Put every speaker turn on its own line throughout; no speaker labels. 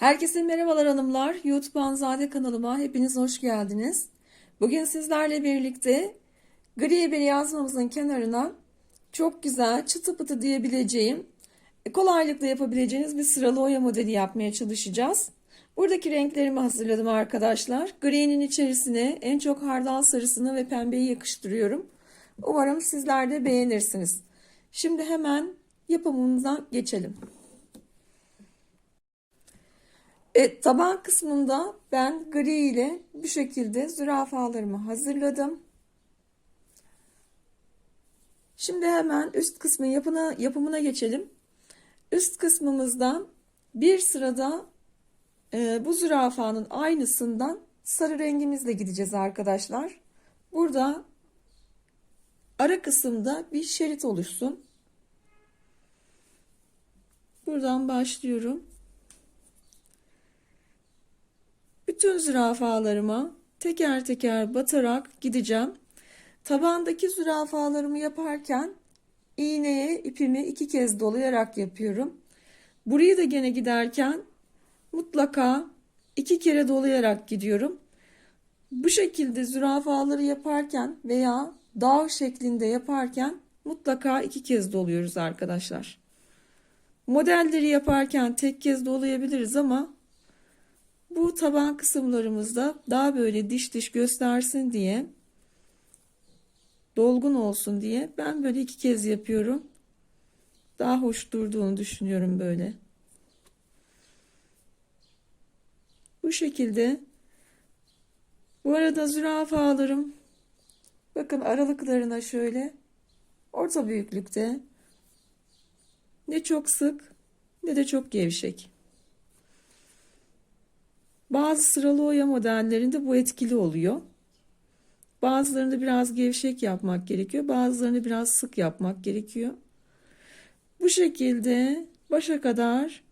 Herkese merhabalar hanımlar. YouTube Anzade kanalıma hepiniz hoş geldiniz. Bugün sizlerle birlikte gri bir yazmamızın kenarına çok güzel çıtı pıtı diyebileceğim, kolaylıkla yapabileceğiniz bir sıralı oya modeli yapmaya çalışacağız. Buradaki renklerimi hazırladım arkadaşlar. Gri'nin içerisine en çok hardal sarısını ve pembeyi yakıştırıyorum. Umarım sizler de beğenirsiniz. Şimdi hemen yapımımıza geçelim. E, taban kısmında ben gri ile bu şekilde zürafalarımı hazırladım. Şimdi hemen üst kısmın yapına, yapımına geçelim. Üst kısmımızda bir sırada e, bu zürafanın aynısından sarı rengimizle gideceğiz arkadaşlar. Burada ara kısımda bir şerit oluşsun. Buradan başlıyorum. Bütün zürafalarıma teker teker batarak gideceğim. Tabandaki zürafalarımı yaparken iğneye ipimi iki kez dolayarak yapıyorum. Burayı da gene giderken mutlaka iki kere dolayarak gidiyorum. Bu şekilde zürafaları yaparken veya dağ şeklinde yaparken mutlaka iki kez doluyoruz arkadaşlar. Modelleri yaparken tek kez dolayabiliriz ama bu taban kısımlarımızda daha böyle diş diş göstersin diye dolgun olsun diye ben böyle iki kez yapıyorum. Daha hoş durduğunu düşünüyorum böyle. Bu şekilde bu arada zürafalarım bakın aralıklarına şöyle orta büyüklükte ne çok sık ne de çok gevşek. Bazı sıralı oya modellerinde bu etkili oluyor. Bazılarında biraz gevşek yapmak gerekiyor. Bazılarını biraz sık yapmak gerekiyor. Bu şekilde başa kadar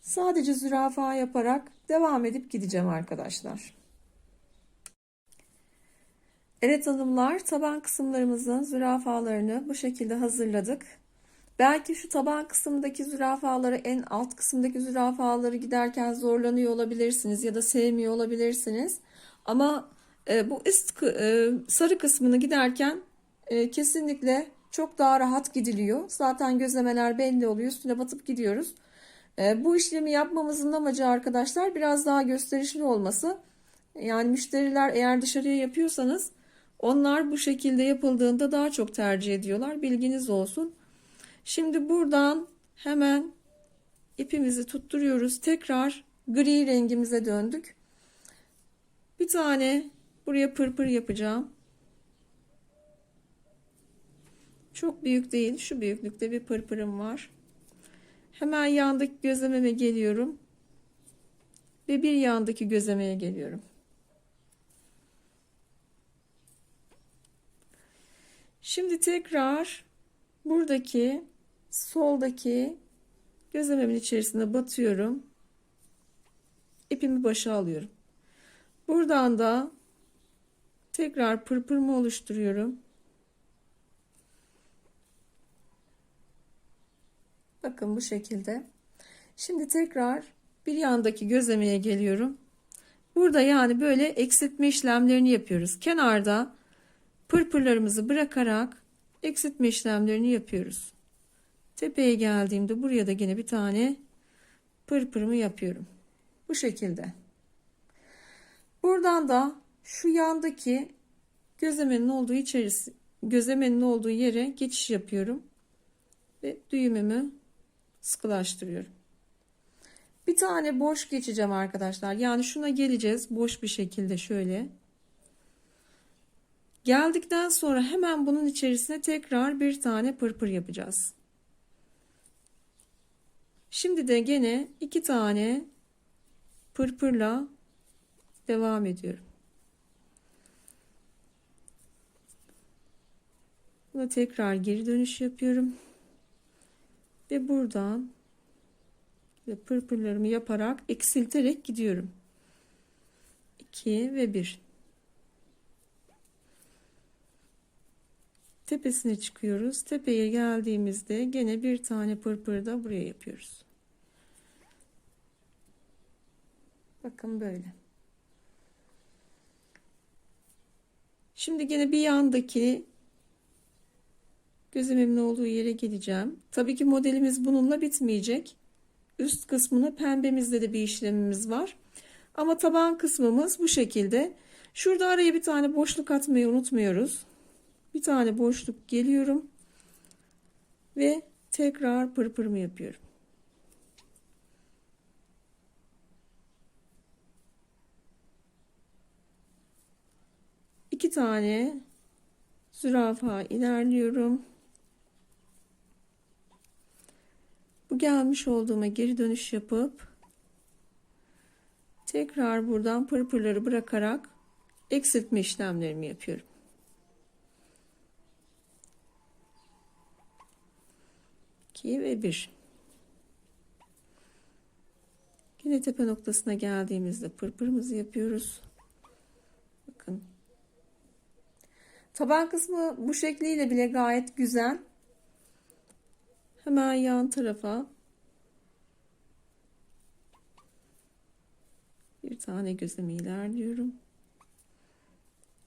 sadece zürafa yaparak devam edip gideceğim arkadaşlar. Evet hanımlar taban kısımlarımızın zürafalarını bu şekilde hazırladık. Belki şu taban kısımdaki zürafaları en alt kısımdaki zürafaları giderken zorlanıyor olabilirsiniz ya da sevmiyor olabilirsiniz. Ama e, bu üst e, sarı kısmını giderken e, kesinlikle çok daha rahat gidiliyor. Zaten gözlemeler belli oluyor. Üstüne batıp gidiyoruz. E, bu işlemi yapmamızın amacı arkadaşlar biraz daha gösterişli olması. Yani müşteriler eğer dışarıya yapıyorsanız onlar bu şekilde yapıldığında daha çok tercih ediyorlar. Bilginiz olsun. Şimdi buradan hemen ipimizi tutturuyoruz. Tekrar gri rengimize döndük. Bir tane buraya pırpır yapacağım. Çok büyük değil. Şu büyüklükte bir pırpırım var. Hemen yandaki gözlememe geliyorum. Ve bir yandaki gözlemeye geliyorum. Şimdi tekrar buradaki soldaki gözlememin içerisine batıyorum. İpimi başa alıyorum. Buradan da tekrar pırpırımı oluşturuyorum. Bakın bu şekilde. Şimdi tekrar bir yandaki gözlemeye geliyorum. Burada yani böyle eksiltme işlemlerini yapıyoruz. Kenarda pırpırlarımızı bırakarak eksiltme işlemlerini yapıyoruz. Tepeye geldiğimde buraya da yine bir tane pırpırımı yapıyorum. Bu şekilde. Buradan da şu yandaki gözlemenin olduğu içerisi gözlemenin olduğu yere geçiş yapıyorum. Ve düğümümü sıkılaştırıyorum. Bir tane boş geçeceğim arkadaşlar. Yani şuna geleceğiz boş bir şekilde şöyle. Geldikten sonra hemen bunun içerisine tekrar bir tane pırpır yapacağız. Şimdi de gene iki tane pırpırla devam ediyorum. Buna tekrar geri dönüş yapıyorum. Ve buradan pırpırlarımı yaparak eksilterek gidiyorum. 2 ve 1. Tepesine çıkıyoruz. Tepeye geldiğimizde gene bir tane pırpır da buraya yapıyoruz. Bakın böyle. Şimdi gene bir yandaki gözlememin olduğu yere geleceğim. Tabii ki modelimiz bununla bitmeyecek. Üst kısmını pembemizde de bir işlemimiz var. Ama taban kısmımız bu şekilde. Şurada araya bir tane boşluk atmayı unutmuyoruz. Bir tane boşluk geliyorum. Ve tekrar pırpırımı yapıyorum. İki tane zürafa ilerliyorum. Bu gelmiş olduğuma geri dönüş yapıp tekrar buradan pırpırları bırakarak eksiltme işlemlerimi yapıyorum. İki ve bir. Yine tepe noktasına geldiğimizde pırpırımızı yapıyoruz. Bakın. Taban kısmı bu şekliyle bile gayet güzel. Hemen yan tarafa bir tane gözleme ilerliyorum.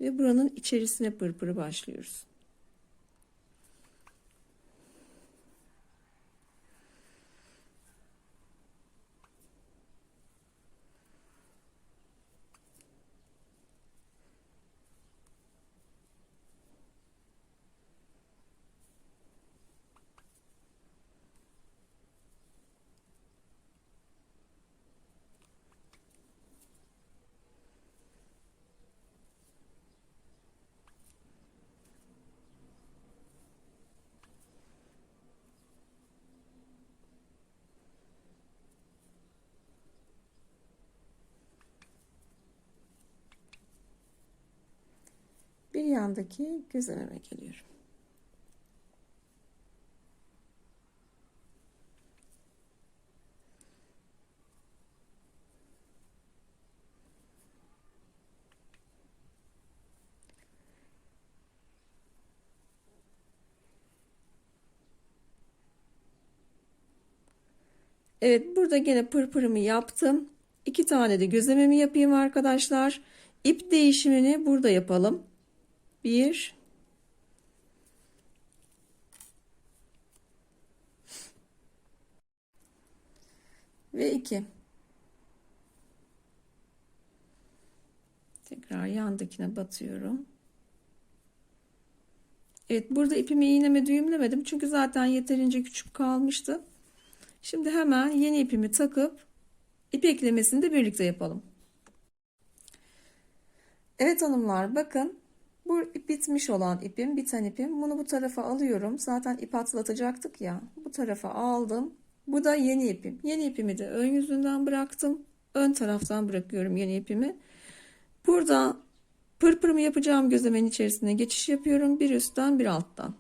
Ve buranın içerisine pırpırı başlıyoruz. bir yandaki gözlememe geliyorum. Evet burada gene pırpırımı yaptım. İki tane de gözlememi yapayım arkadaşlar. İp değişimini burada yapalım. Bir. Ve iki. Tekrar yandakine batıyorum. Evet burada ipimi iğneme düğümlemedim. Çünkü zaten yeterince küçük kalmıştı. Şimdi hemen yeni ipimi takıp ip eklemesini de birlikte yapalım. Evet hanımlar bakın bu bitmiş olan ipim, biten ipim. Bunu bu tarafa alıyorum. Zaten ip atlatacaktık ya. Bu tarafa aldım. Bu da yeni ipim. Yeni ipimi de ön yüzünden bıraktım. Ön taraftan bırakıyorum yeni ipimi. Burada pırpırımı yapacağım gözlemenin içerisine geçiş yapıyorum. Bir üstten bir alttan.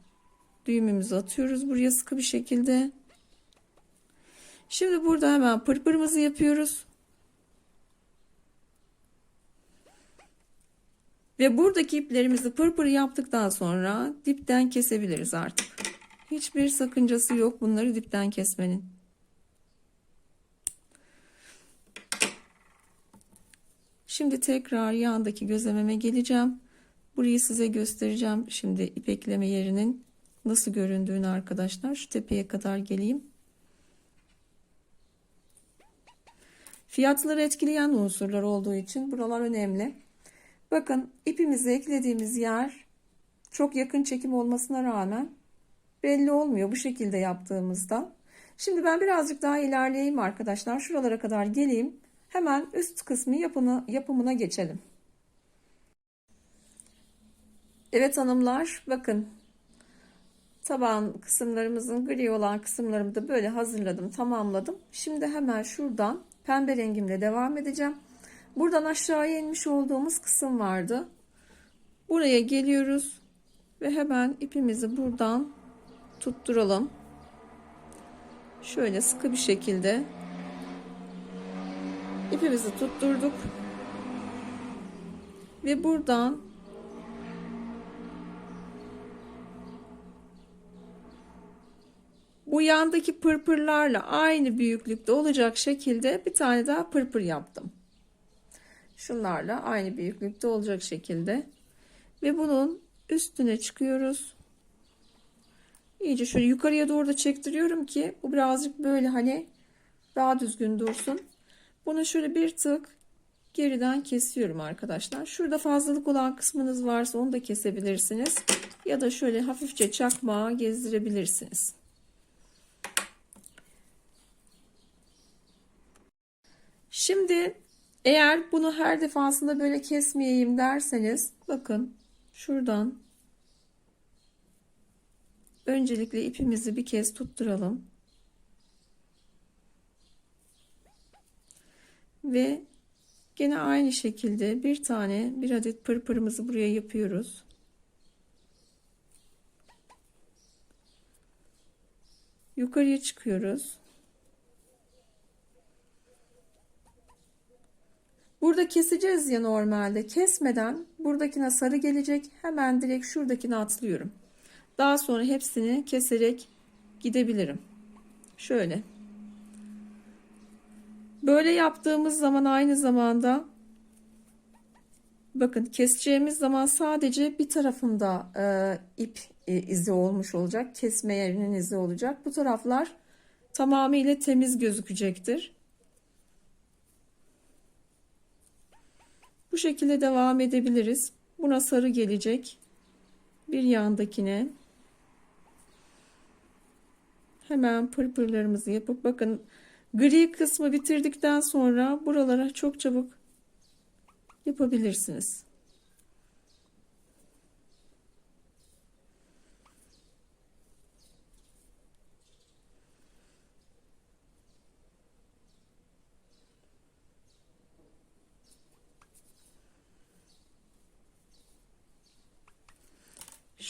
Düğümümüzü atıyoruz buraya sıkı bir şekilde. Şimdi burada hemen pırpırımızı yapıyoruz. Ve buradaki iplerimizi pırpır yaptıktan sonra dipten kesebiliriz artık. Hiçbir sakıncası yok bunları dipten kesmenin. Şimdi tekrar yandaki gözlememe geleceğim. Burayı size göstereceğim. Şimdi ip ekleme yerinin nasıl göründüğünü arkadaşlar. Şu tepeye kadar geleyim. Fiyatları etkileyen unsurlar olduğu için buralar önemli. Bakın ipimizi eklediğimiz yer çok yakın çekim olmasına rağmen belli olmuyor bu şekilde yaptığımızda. Şimdi ben birazcık daha ilerleyeyim arkadaşlar. Şuralara kadar geleyim. Hemen üst kısmı yapını, yapımına geçelim. Evet hanımlar bakın taban kısımlarımızın gri olan kısımlarımı da böyle hazırladım tamamladım. Şimdi hemen şuradan pembe rengimle devam edeceğim. Buradan aşağıya inmiş olduğumuz kısım vardı. Buraya geliyoruz ve hemen ipimizi buradan tutturalım. Şöyle sıkı bir şekilde ipimizi tutturduk. Ve buradan bu yandaki pırpırlarla aynı büyüklükte olacak şekilde bir tane daha pırpır yaptım. Şunlarla aynı büyüklükte olacak şekilde. Ve bunun üstüne çıkıyoruz. İyice şöyle yukarıya doğru da çektiriyorum ki bu birazcık böyle hani daha düzgün dursun. Bunu şöyle bir tık geriden kesiyorum arkadaşlar. Şurada fazlalık olan kısmınız varsa onu da kesebilirsiniz. Ya da şöyle hafifçe çakmağa gezdirebilirsiniz. Şimdi eğer bunu her defasında böyle kesmeyeyim derseniz bakın şuradan öncelikle ipimizi bir kez tutturalım. Ve gene aynı şekilde bir tane bir adet pırpırımızı buraya yapıyoruz. Yukarıya çıkıyoruz. Keseceğiz ya normalde. Kesmeden buradakine sarı gelecek. Hemen direkt şuradakine atlıyorum. Daha sonra hepsini keserek gidebilirim. Şöyle. Böyle yaptığımız zaman aynı zamanda bakın keseceğimiz zaman sadece bir tarafında e, ip e, izi olmuş olacak. Kesme yerinin izi olacak. Bu taraflar tamamıyla temiz gözükecektir. Bu şekilde devam edebiliriz. Buna sarı gelecek. Bir yandakine hemen pırpırlarımızı yapıp bakın gri kısmı bitirdikten sonra buralara çok çabuk yapabilirsiniz.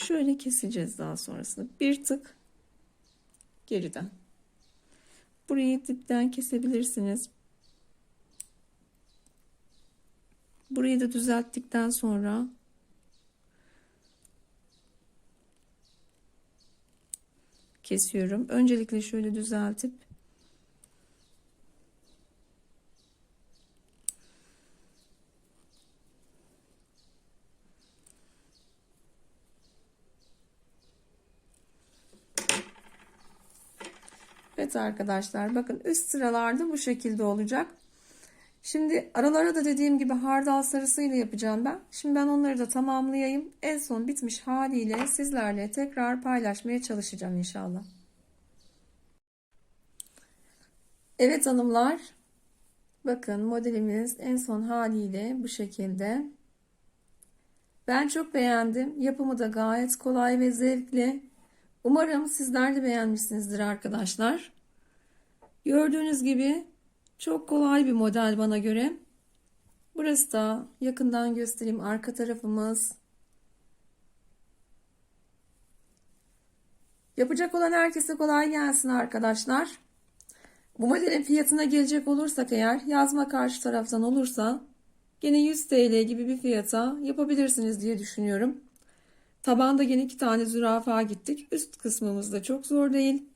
Şöyle keseceğiz daha sonrasında. Bir tık geriden. Burayı dipten kesebilirsiniz. Burayı da düzelttikten sonra kesiyorum. Öncelikle şöyle düzeltip Evet arkadaşlar bakın üst sıralarda bu şekilde olacak. Şimdi aralara da dediğim gibi hardal sarısıyla yapacağım ben. Şimdi ben onları da tamamlayayım. En son bitmiş haliyle sizlerle tekrar paylaşmaya çalışacağım inşallah. Evet hanımlar. Bakın modelimiz en son haliyle bu şekilde. Ben çok beğendim. Yapımı da gayet kolay ve zevkli. Umarım sizler de beğenmişsinizdir arkadaşlar. Gördüğünüz gibi çok kolay bir model bana göre. Burası da yakından göstereyim arka tarafımız. Yapacak olan herkese kolay gelsin arkadaşlar. Bu modelin fiyatına gelecek olursak eğer yazma karşı taraftan olursa gene 100 TL gibi bir fiyata yapabilirsiniz diye düşünüyorum. Tabanda yine iki tane zürafa gittik. Üst kısmımız da çok zor değil.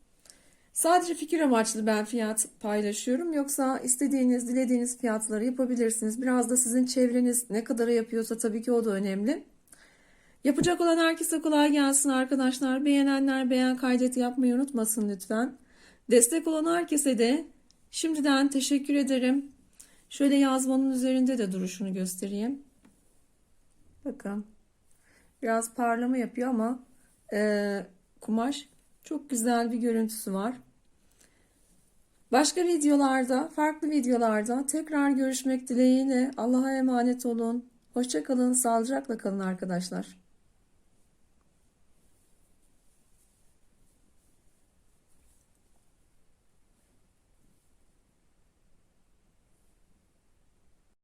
Sadece fikir amaçlı ben fiyat paylaşıyorum. Yoksa istediğiniz, dilediğiniz fiyatları yapabilirsiniz. Biraz da sizin çevreniz ne kadara yapıyorsa tabii ki o da önemli. Yapacak olan herkese kolay gelsin arkadaşlar. Beğenenler beğen kaydet yapmayı unutmasın lütfen. Destek olan herkese de şimdiden teşekkür ederim. Şöyle yazmanın üzerinde de duruşunu göstereyim. Bakın. Biraz parlama yapıyor ama e, kumaş çok güzel bir görüntüsü var. Başka videolarda, farklı videolarda tekrar görüşmek dileğiyle Allah'a emanet olun. Hoşçakalın, sağlıcakla kalın arkadaşlar.